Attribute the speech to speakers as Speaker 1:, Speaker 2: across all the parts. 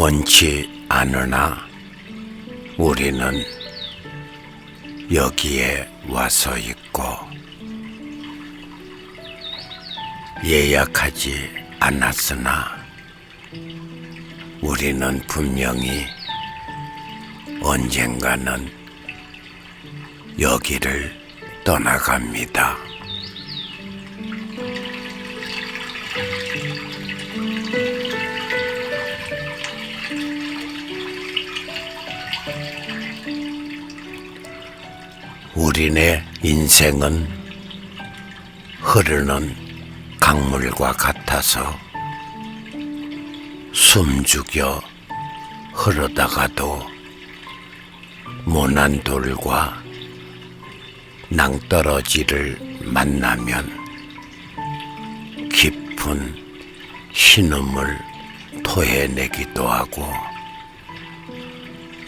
Speaker 1: 원치 않으나 우리는 여기에 와서 있고 예약하지 않았으나 우리는 분명히 언젠가는 여기를 떠나갑니다. 우리네 인생은 흐르는 강물과 같아서 숨죽여 흐르다가도 모난 돌과 낭떠러지를 만나면 깊은 신음을 토해내기도 하고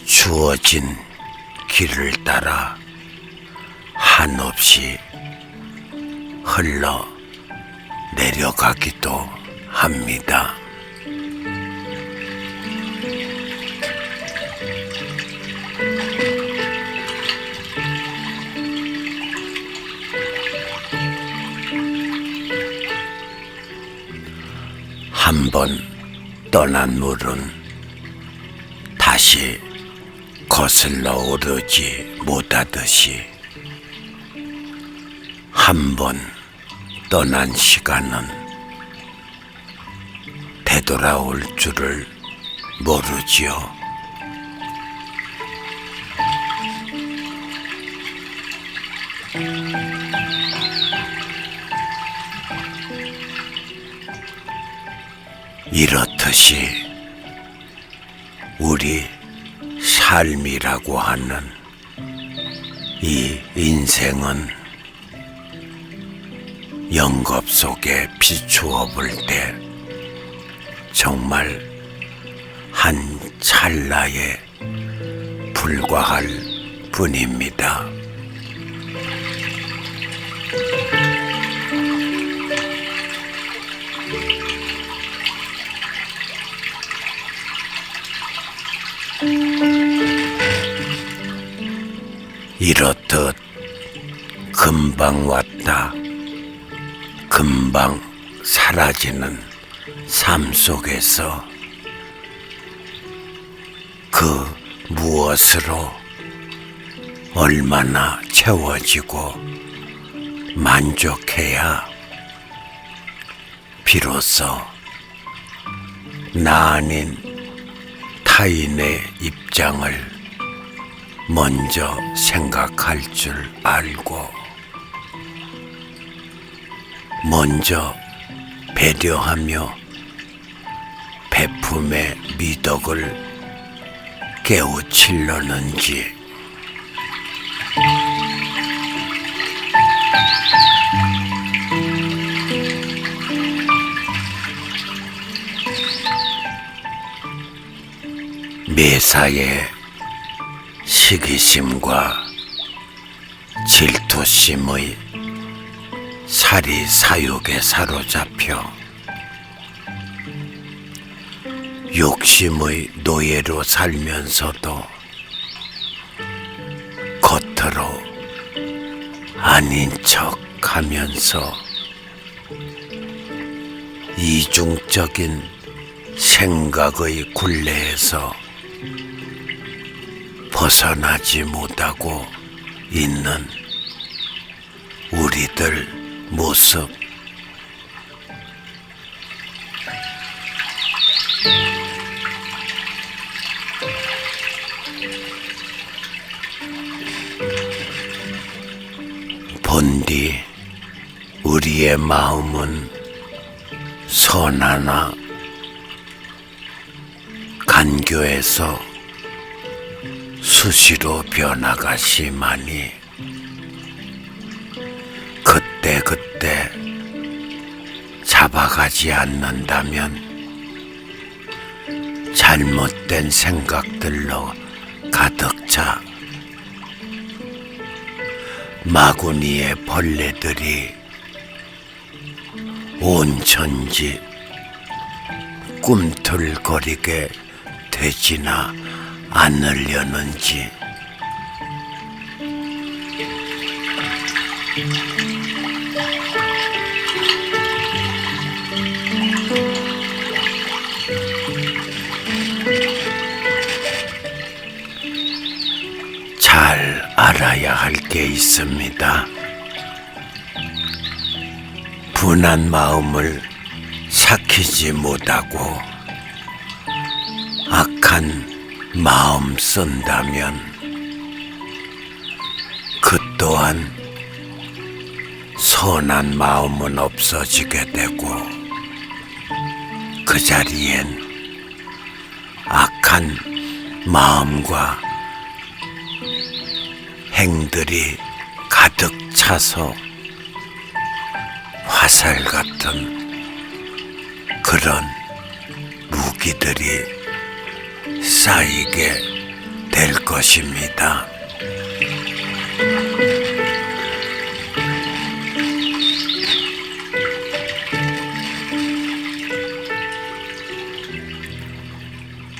Speaker 1: 주어진 길을 따라 한없이 흘러 내려가기도 합니다. 한 번 떠난 물은 다시 거슬러 오르지 못하듯이 한 번 떠난 시간은 되돌아올 줄을 모르지요. 이렇듯이 우리 삶이라고 하는 이 인생은 영겁 속에 비추어 볼 때 정말 한 찰나에 불과할 뿐입니다. 이렇듯 금방 왔다 금방 사라지는 삶 속에서 그 무엇으로 얼마나 채워지고 만족해야 비로소 나 아닌 타인의 입장을 먼저 생각할 줄 알고 먼저 배려하며 베품의 미덕을 깨우치려는지. 매사에 시기심과 질투심의 살이 사욕에 사로잡혀 욕심의 노예로 살면서도 겉으로 아닌 척 하면서 이중적인 생각의 굴레에서 벗어나지 못하고 있는 우리들 모습. 본디 우리의 마음은 선하나 간교에서 수시로 변화가 심하니 그때 그때 잡아가지 않는다면 잘못된 생각들로 가득 차 마구니의 벌레들이 온 천지 꿈틀거리게 되지나 않으려는지 알아야 할 게 있습니다. 분한 마음을 삭히지 못하고 악한 마음 쓴다면 그 또한 선한 마음은 없어지게 되고 그 자리엔 악한 마음과 행들이 가득 차서 화살 같은 그런 무기들이 쌓이게 될 것입니다.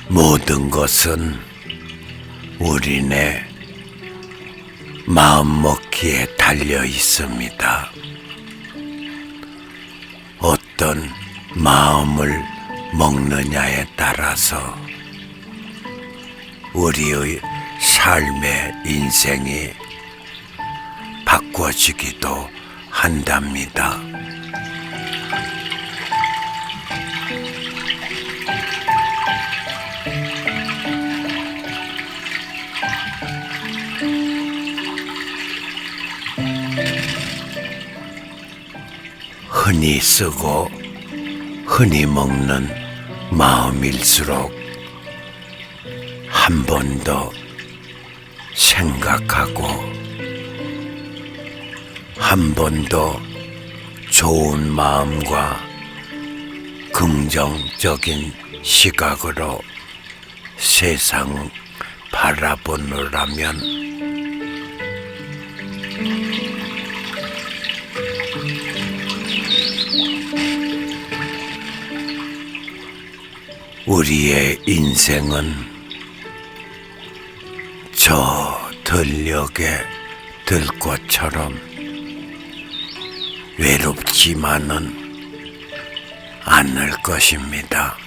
Speaker 1: 모든 것은 우리네 마음먹기에 달려 있습니다. 어떤 마음을 먹느냐에 따라서 우리의 삶의 인생이 바꿔지기도 한답니다. 흔히 쓰고 흔히 먹는 마음일수록 한 번 더 생각하고 한 번 더 좋은 마음과 긍정적인 시각으로 세상 바라보느라면 우리의 인생은 저 들녘의 들꽃처럼 외롭지만은 않을 것입니다.